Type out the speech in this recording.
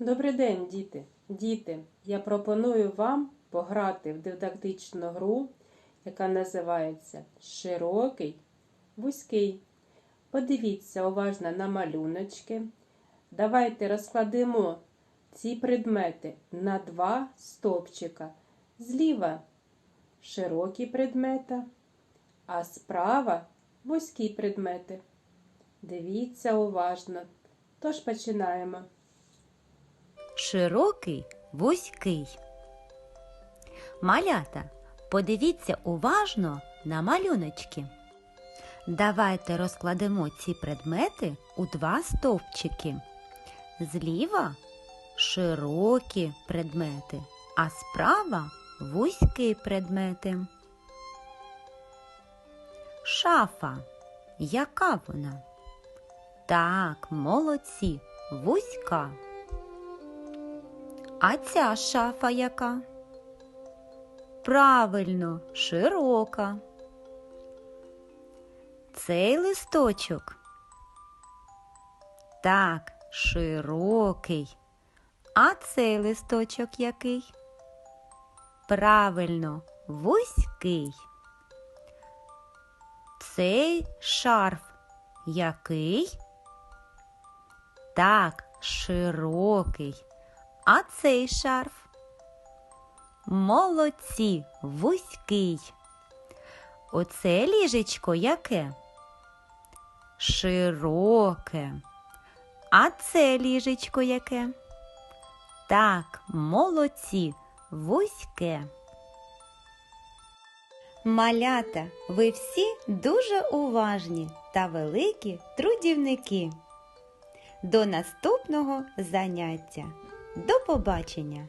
Добрий день, діти! Діти, я пропоную вам пограти в дидактичну гру, яка називається Широкий, вузький. Подивіться уважно на малюночки. Давайте розкладемо ці предмети на два стовпчика. Зліва широкі предмети, а справа вузькі предмети. Дивіться уважно. Тож починаємо. Широкий, вузький. Малята, подивіться уважно на малюночки. Давайте розкладемо ці предмети у два стовпчики. Зліва широкі предмети, а справа вузькі предмети. Шафа. Яка вона? Так, молодці, вузька. А ця шафа яка? Правильно, широка. Цей листочок. Так, широкий. А цей листочок який? Правильно, вузький. Цей шарф який? Так, широкий. А цей шарф? Молодці, вузький. Оце ліжечко яке? Широке. А це ліжечко яке? Так, молодці, вузьке. Малята, ви всі дуже уважні та великі трудівники. До наступного заняття. До побачення!